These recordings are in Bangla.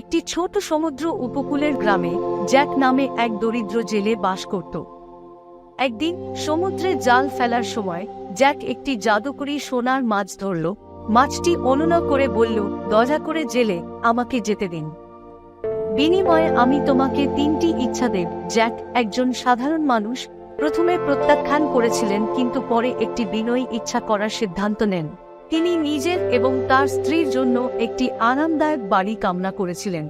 একটি ছোট সমুদ্র উপকূলের গ্রামে জ্যাক নামে এক দরিদ্র জেলে বাস করত। একদিন সমুদ্রে জাল ফেলার সময় জ্যাক একটি জাদুকরি সোনার মাছ ধরল। মাছটি অনুনয় করে বলল দয়া করে জেলে আমাকে যেতে দিন। বিনিময়ে আমি তোমাকে তিনটি ইচ্ছা দেব। জ্যাক একজন সাধারণ মানুষ প্রথমে প্রত্যাখ্যান করেছিলেন, কিন্তু পরে একটি বিনয়ী ইচ্ছা করার সিদ্ধান্ত নেন। তিনি নিজের এবং তার স্ত্রীর জন্য একটি আরামদায়ক বাড়ি কামনা করেছিলেন।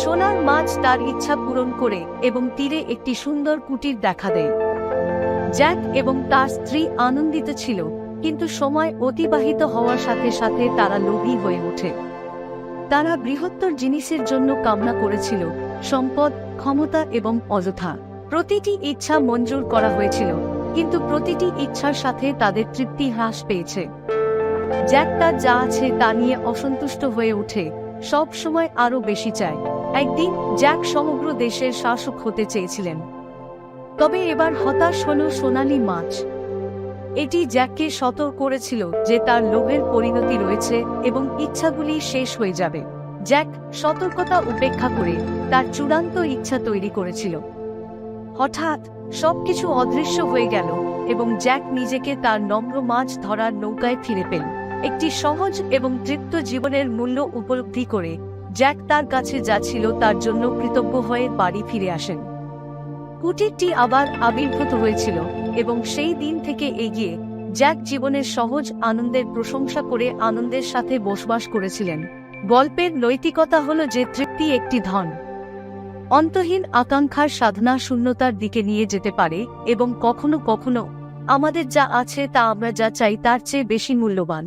সোনার মাছ তার ইচ্ছা পূরণ করে এবং তীরে একটি সুন্দর কুটির দেখা দেয়। জ্যাক এবং তার স্ত্রী আনন্দিত ছিল, কিন্তু সময় অতিবাহিত হওয়ার সাথে সাথে তারা লোভী হয়ে ওঠে। তারা বৃহত্তর জিনিসের জন্য কামনা করেছিল, সম্পদ, ক্ষমতা এবং অযথা। প্রতিটি ইচ্ছা মঞ্জুর করা হয়েছিল, কিন্তু প্রতিটি ইচ্ছার সাথে তাদের তৃপ্তি হ্রাস পেয়েছে। জ্যাক তার যা আছে তা নিয়ে অসন্তুষ্ট হয়ে ওঠে, সব সময় আরও বেশি চায়। একদিন জ্যাক সমগ্র দেশের শাসক হতে চেয়েছিলেন। তবে এবার হতাশ হল সোনালি মাছ। এটি জ্যাককে সতর্ক করেছিল যে তার লোভের পরিণতি রয়েছে এবং ইচ্ছাগুলি শেষ হয়ে যাবে। জ্যাক সতর্কতা উপেক্ষা করে তার চূড়ান্ত ইচ্ছা তৈরি করেছিল। হঠাৎ সবকিছু অদৃশ্য হয়ে গেল এবং জ্যাক নিজেকে তার নম্র মাছ ধরার নৌকায় ফিরে পেল। একটি সহজ এবং তৃপ্ত জীবনের মূল্য উপলব্ধি করে জ্যাক তার কাছে যা ছিল তার জন্য কৃতজ্ঞ হয়ে বাড়ি ফিরে আসেন। কুটিরটি আবার আবির্ভূত হয়েছিল এবং সেই দিন থেকে এগিয়ে জ্যাক জীবনের সহজ আনন্দের প্রশংসা করে আনন্দের সাথে বসবাস করেছিলেন। গল্পের নৈতিকতা হল যে তৃপ্তি একটি ধন। অন্তহীন আকাঙ্ক্ষার সাধনা শূন্যতার দিকে নিয়ে যেতে পারে এবং কখনো কখনো আমাদের যা আছে তা আমরা যা চাই তার চেয়ে বেশি মূল্যবান।